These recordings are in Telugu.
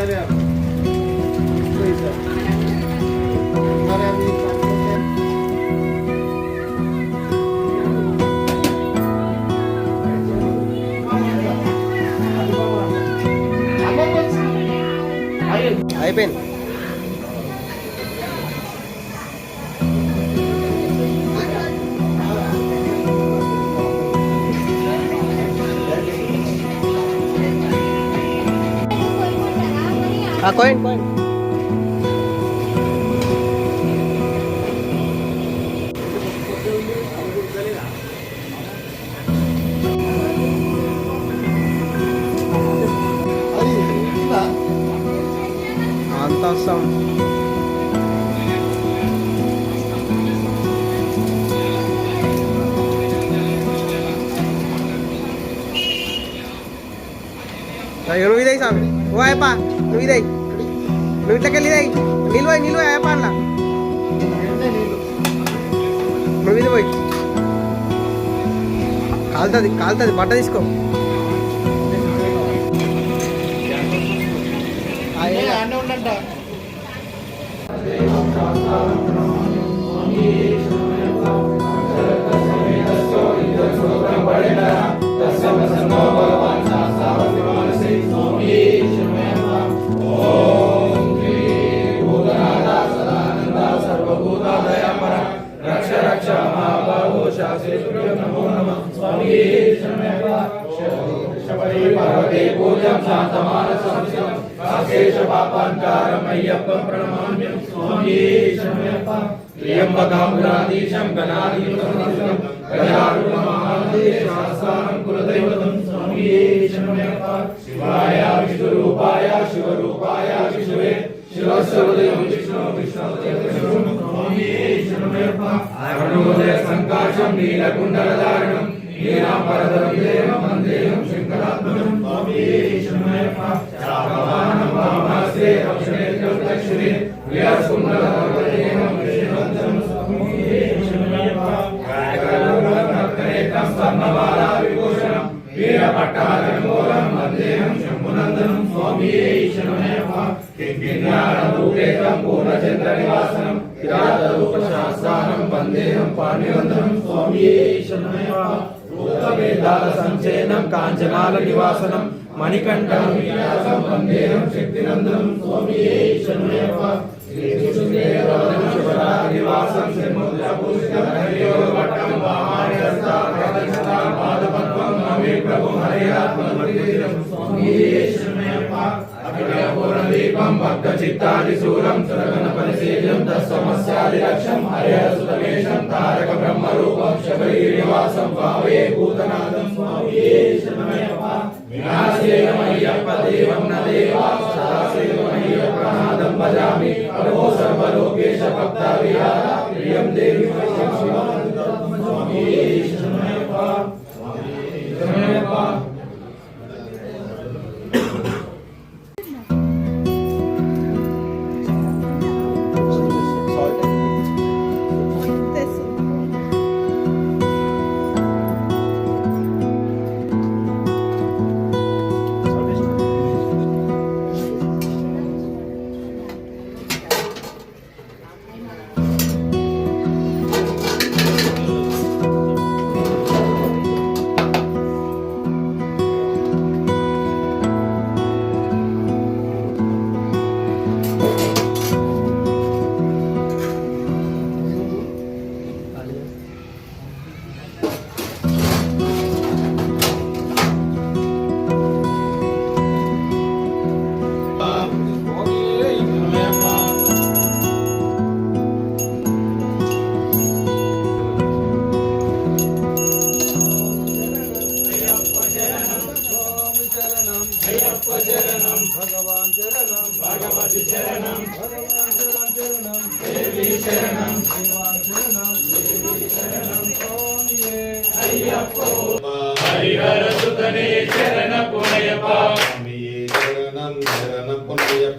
galera. Pois é. Ah, coin, coin. Awesome. Rồi, Ruiday sao? Ruiday pa, Ruiday. ఇట్లకి వెళ్ళినాయి నిలువ నిలువ ఏపాల నిలువై కాలుతుంది కాలుతుంది బట్ట తీసుకో. ఉండంట. पापान्कारमय्यप्पं प्रणमाम्यं स्वामी शरणयप्पा त्र्यम्बकाम्बुराधीशं गणाधिपतिं गजारुणमहादेशासानं कुलदैवतं स्वामी शरणयप्पा शिवाय विश्वरूपाय शिवरूपाय विश्वे शिवस्य हृदयं विष्णु विष्णु అరుణోదయ సంకాశం నీలకుండలధారణం నీలాంబరధరం దేవం వందేహం శంకరాత్మకం స్వామి శరణయ్యప్ప శాపవాహనం వామహస్తే రక్షణేత్రం దక్షిణే కాంచనాల నివాసనం మణికంఠం విలాసం శక్తినందనం స్వామి दीपम भक्त चित्तादिशूरम सुरगण परिसेव्यम तत्समस्यादिलक्षम हरिहर सुतमेशम तारक ब्रह्म रूपम शबरी निवासम भावे भूतनाथम स्वामिये शरणमयपा विनाशेन मय्यप्प देवं न देवा सदाशिव मय्यप्पनादं भजामि। प्रभो सर्वलोकेश भक्ताविहारा प्रियं देवि स्वामिये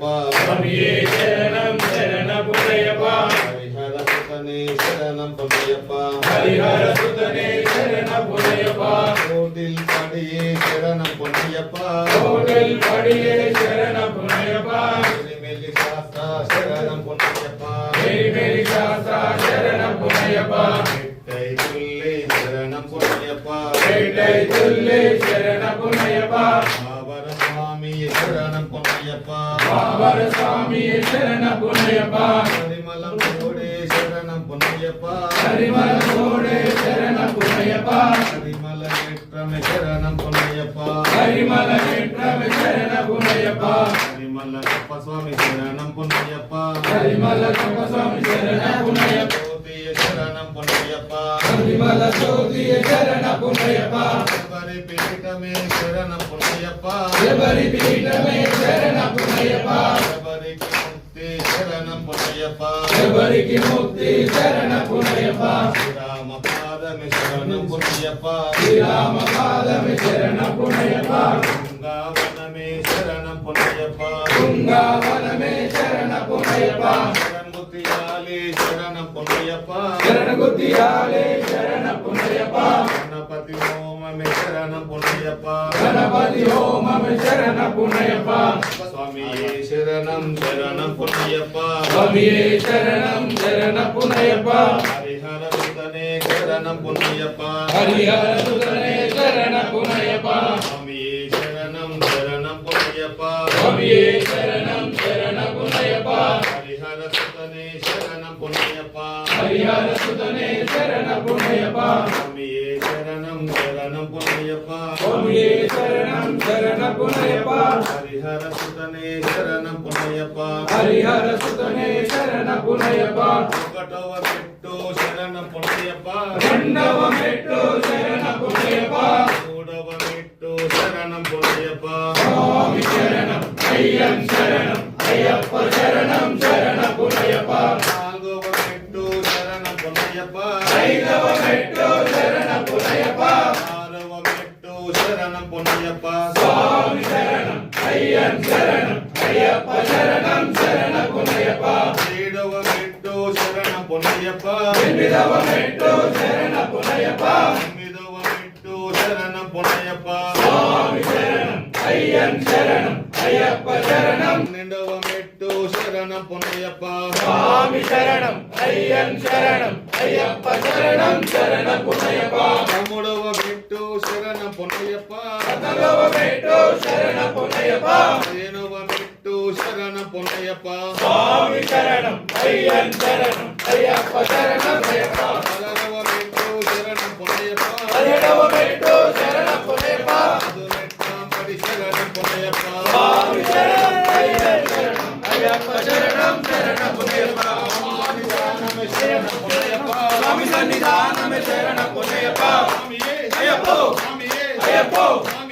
புதையப்பா சுவாமியே சரணம் சரண புதையப்பா. ஹரிஹர சுதனே சரணம் புதையப்பா ஹரிஹர சுதனே சரண புதையப்பா. கோடில் படியே சரணம் புதையப்பா கோடில் படியே சரணம் புதையப்பா திருமெல்லி சாஸ்தா சரணம் புதையப்பா திருமெல்லி சாஸ்தா சரணம் புதையப்பா எட்டை துள்ளி சரணம் புதையப்பா அவர் சாமியே சரண புண்ணியப்பா கரிமலம் கோடே சரண புண்ணியப்பா கரிமலம் கோடே சரண புண்ணியப்பா கரிமல ஏற்றமே சரண புண்ணியப்பா கரிமல ஏற்றமே சரண புண்ணியப்பா கரிமல கப்ப சுவாமி சரணம் புண்ணியப்பா கரிமல கப்ப வனமே சரணம் புனையப்பா வனமே சரண புனையப்பா சரண்குத்தியாலே சரணம் புனையப்பா சரணகுத்தியாலே சரண புனையப்பா கணபதி ஓமமே சரணம் புனையப்பா கணபதி ஓமமே சரண புனையப்பா சுவாமியே சரணம் சரணம் புனையப்பா சுவாமியே சரணம் சரண புனையப்பா ஹரிஹரசுதனே சரணம் புனையப்பா ஹரிஹரசுதனே சரண புனையப்பா పుణ్యప్ప హరిహర సుతనే శరణ పుణ్యప్పా స్వామి శరణం శరణం పుణ్యప్ప స్వామియే శరణం శరణ పుణ్యప్పా హరిహర సుతనే శరణం పుణ్యప్ప హరిహర సుతనే శరణ పుణ్యప్పా ఒకటవ పెట్టు శరణం పుణ్యప్ప రెండవ మెట్టు శరణ పుణ్యప్పా சரணம் பொன்னையப்பா. சுவாமி சரணம். ஐயன் சரணம். ஐயப்பா சரணம். சரண பொன்னையப்பா. சீடவ மெட்டோ சரண பொன்னையப்பா. நிமிதவ மெட்டோ சரண பொன்னையப்பா. நிமிதவ மெட்டோ சரண பொன்னையப்பா. சுவாமி சரணம். ஐயன் சரணம். ஐயப்பா சரணம். நிண்டவ மெட்டோ சரண பொன்னையப்பா. சுவாமி சரணம். ஐயன் சரணம். ஐயப்பா சரணம். சரண பொன்னையப்பா. நம்முடைய శరణ పదిహేనవ పెట్టు శరణం పుణ్యప్ప స్వామి శరణం అయ్యం శరణం అయ్యప్ప శరణం అయ్యప్ప పదహారవ పెట్టు శరణం పుణ్యప్ప పదిహేడవ మెట్టు శరణ పుణ్యప్పా పదునెట్టాం పడి శరణం పుణ్యప్ప స్వామి శరణం అయ్యం శరణం అయ్యప్ప శరణం శరణ పుణ్యప్పా శరణం పుణ్యప్ప స్వామి సన్నిధానమే శరణ పుణ్యప్పా స్వామియే. అయ్యప్పో స్వామియే. అయ్యప్పో. స్వామి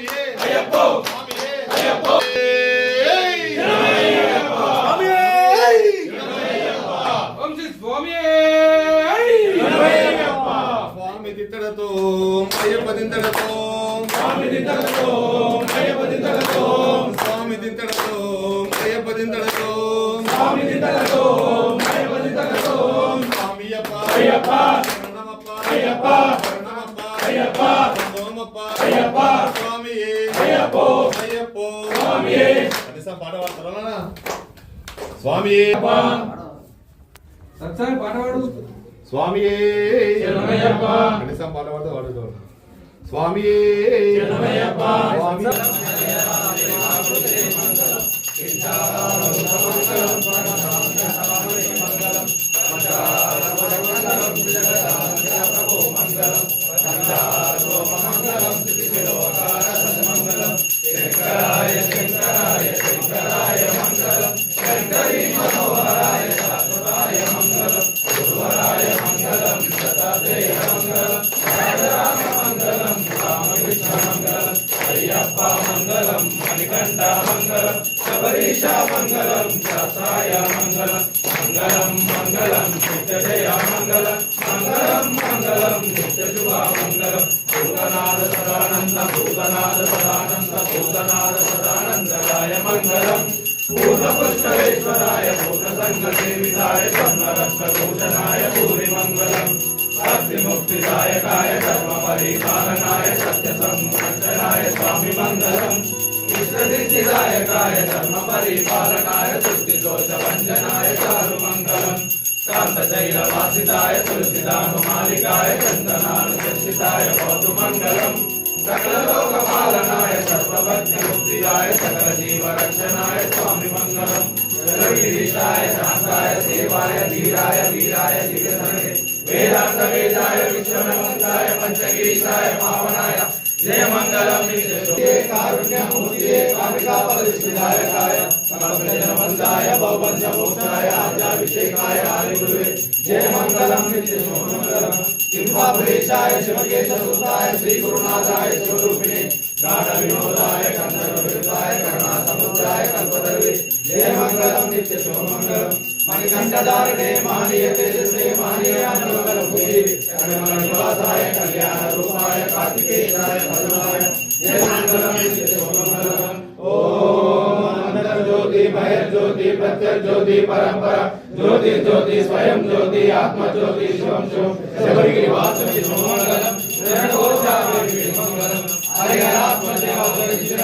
స్వామి తిట్టడతో అయ్యప్ప తింతడతో కనీసం పాట పాడతారా నాన్న? స్వామియే సత్సారి పాట పాడు పాడితే స్వామియే శరణమయ్యప్ప. స్వామి మంగళం నిత్య మంగళం మంగళం మంగళం భూతనాథ సదానంద భూతనాథ సదానంద భూతనాథ సదానందరాయ మంగళం ధర్మ పరిపాలనాయ స్వామి మంగళం విశ్వసిద్ధిదాయకాయ शान्तशैलवासिताय तुलसिदाममालिकाय चन्दनानुचर्चिताय भवतु मङ्गलम् सकललोकपालनाय, सर्वभक्तिमुक्तिदाय, सकलजीवरक्षणाय स्वामि मङ्गलम् जलगिरीशाय शान्ताय देवाय वीराय वीराय, दिव्यधने। वेदान्तवेदाय विश्वनवन्ताय पञ्चगिरीशाय पावनाय जय मंगलम। कारुण्यमूर्ति कालिकापरिष्विदायकाय सर्वजनबन्धाय भवबन्धमोक्षाय आद्याभिषेकाय हरिगुरुवे। जय मंगलम नित्यमङ्गलम् किम्बापुरेशाय शिवकेशसुताय श्रीगुरुनाथाय शिवरूपिणे गाढविनोदाय कन्दर्वविरुदाय कर्णासमुद्राय, कल्पतरुवे। जय मंगलम नित्यशुभमङ्गलम् मणिकण्ठधारिणे मानीय तेजसे मानीयानवकलभूये करुणनिवासाय कल्याणरूपाय कार्तिकेयाय करुणाय जयमङ्गलम् ॐ अन्तर्ज्योति बहिर्ज्योति प्रत्यर्ज्योति परम्परा। ज्योति ज्योति स्वयं ज्योति आत्म आत्मज्योति शिवं शिवं। शबरिगिरिवासवि नमो।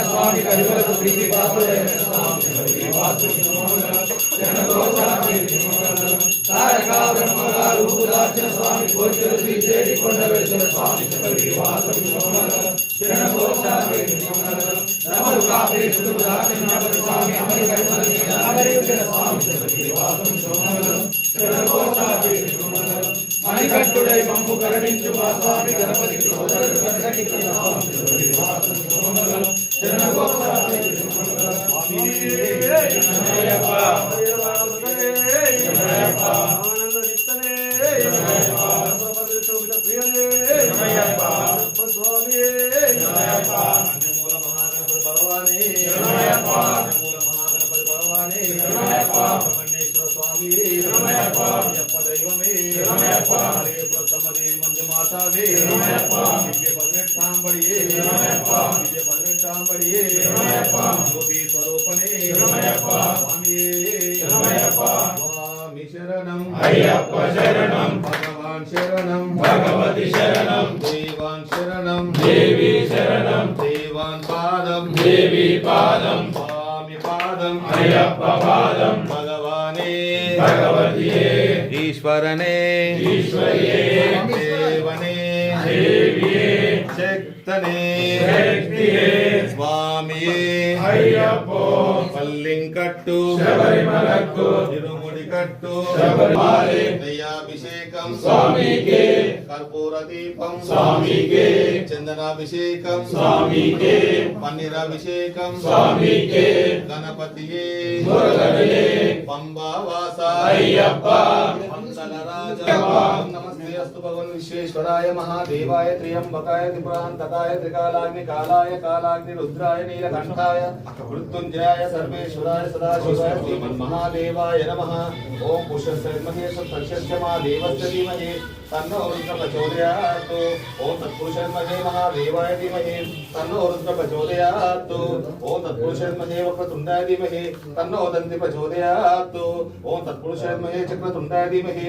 స్వామి కరివరకు ప్రీతి పాత్రుడైన స్వామి శబరిగిరి వాసవి శుభమంగళం శరణఘోషాదేవి మంగళం తారకా బ్రహ్మగా రూపుదార్చిన స్వామి కోరికలు శ్రీచేటి కొండ వెలిసిన స్వామి శబరిగిరి వాసవి శుభమంగళం శరణఘోషాదేవి మంగళం రమరు కాపేశుడు దాచిన స్వామి అమరి కరిమలని అమరించిన స్వామి శబరిగిరి వాసవి శుభమంగళం శరణఘోషాదేవి మంగళం మణికంఠుడై మమ్ము కరుణించు మా స్వామి గణపతి సోదరుడు స్వామి சாம்படியே சாம்படியே ஸ்வரூபனே சுவாமியே சுவாமி சரணம் ஐயப்ப சரணம் பகவான் சரணம் பகவதி சரணம் தேவான் சரணம் தேவி சரணம் தேவான் பாதம் தேவி பாதம் சுவாமி பாதம் ஐயப்ப பாதம் பகவானே பகவதியே ईश्वरने ईश्वरिये देवने పల్లింకట్టు కట్టు. దయాభిషేకం స్వామికే. కర్పూర దీపం స్వామికే. చందనాభిషేకం. స్వామికే. పన్నీరాభిషేకం. స్వామికే. గణపతియే. మురళియే. పంబావాస. అయ్యప్ప. మంగళరాజ నమస్తే అస్తు భగవన్ విశ్వేశ్వరాయ మహాదేవాయ త్రియంబకాయ త్రిపురాంతకాయ త్రికాలాగ్ని కాలాయ కాలాగ్ని రుద్రాయ నీలకంఠాయ మృత్యుంజయాయ సర్వేశ్వరాయ సదాశివాయ శ్రీమన్మహాదేవాయ నమ. ఓం పుష్పశర్మహే సత్పక్షస్య మా దేవస్య ధీమహే తన్నో రుద్ర ప్రచోదయాత్ ఓం తత్పురుషర్మహే మహాదేవాయ ధీమహే తన్నో రుద్ర ప్రచోదయాత్ ఓం తత్పురుషర్మహే వక్రతుండాయ ధీమహే తన్నో దంతి ప్రచోదయాత్ ఓం తత్పురుషర్మహే చక్రతుండాయ ధీమహే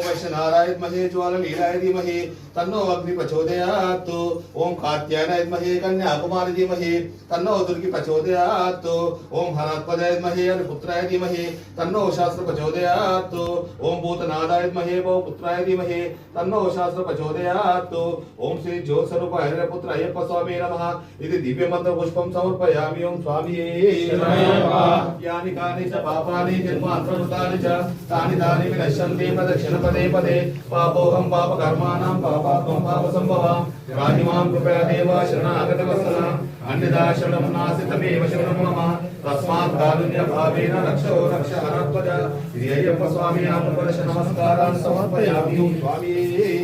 ఓం వైశ్వనారాయ ధీమహి జ్వాలలీలాయ ధీమహి తన్నో అగ్ని ప్రచోదయాత్ ఓం కాత్యాయనాయ ధీమహి కన్యాకుమారి ధీమహి తన్నో దుర్గి ప్రచోదయాత్ ఓం హరాత్మజాయ ధీమహి పుత్రాయ ధీమహి తన్నో శాస్త్ర ప్రచోదయాత్ ఓం భూతనాదాయ ధీమహి బహుపుత్రాయ ధీమహి తన్నో శాస్త్ర ప్రచోదయాత్ ఓం శ్రీ జ్యోత్స్వరూప హరిపుత్ర అయ్యప్ప స్వామి నమః. ఇది దివ్యమంత్ర పుష్పం సమర్పయామి ఓం స్వామి శరణయ్యప్ప. యాని కాని చ పాపాని జన్మాంతృతాని చ. తాని తాని వినశ్యంతి ప్రదక్షిణ పదే పదే. పాపోహం పాప కర్మాణం పాపాత్మం పాప సంభవాం రాహి మాం కృపయా దేవ శరణాగత వత్సల అన్యదా శరణం నాసి తమేవ శరణం మమ తస్మాత్ కారుణ్య భావేన రక్షో రక్ష హరత్వజ ఇది అయ్యప్ప స్వామి ఆత్మపరశ నమస్కారాన్ని సమర్పయామి స్వామి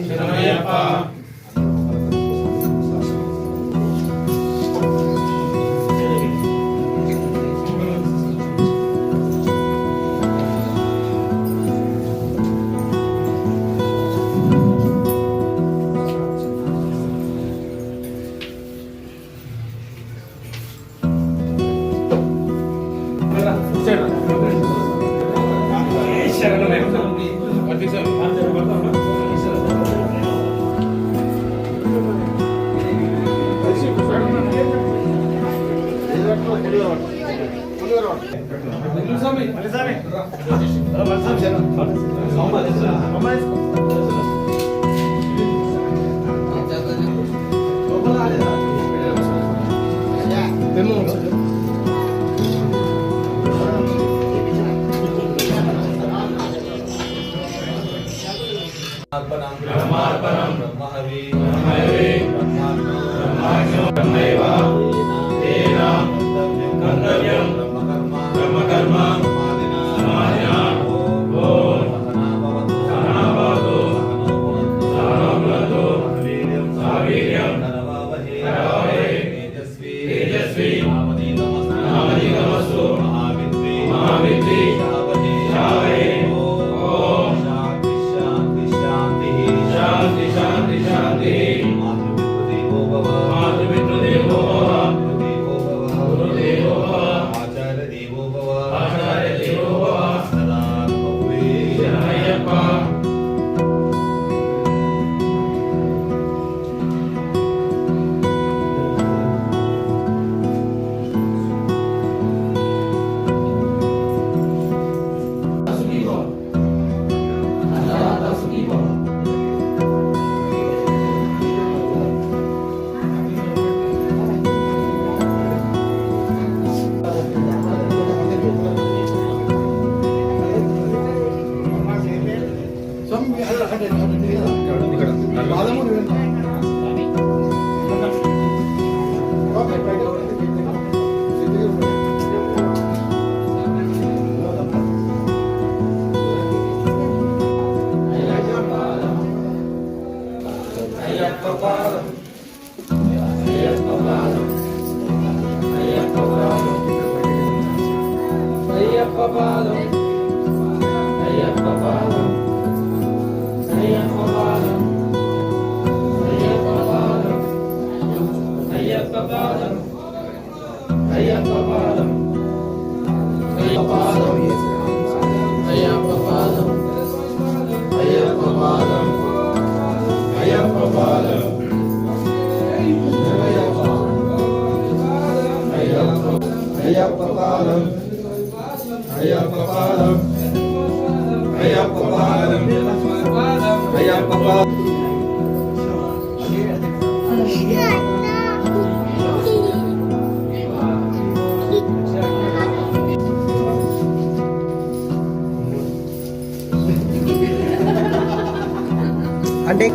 శరణయ్యప్ప Father. అయ్యప్ప పాదం అయ్యప్ప పాదం అయ్యప్ప పాదం అయ్యప్ప పాదం అంటే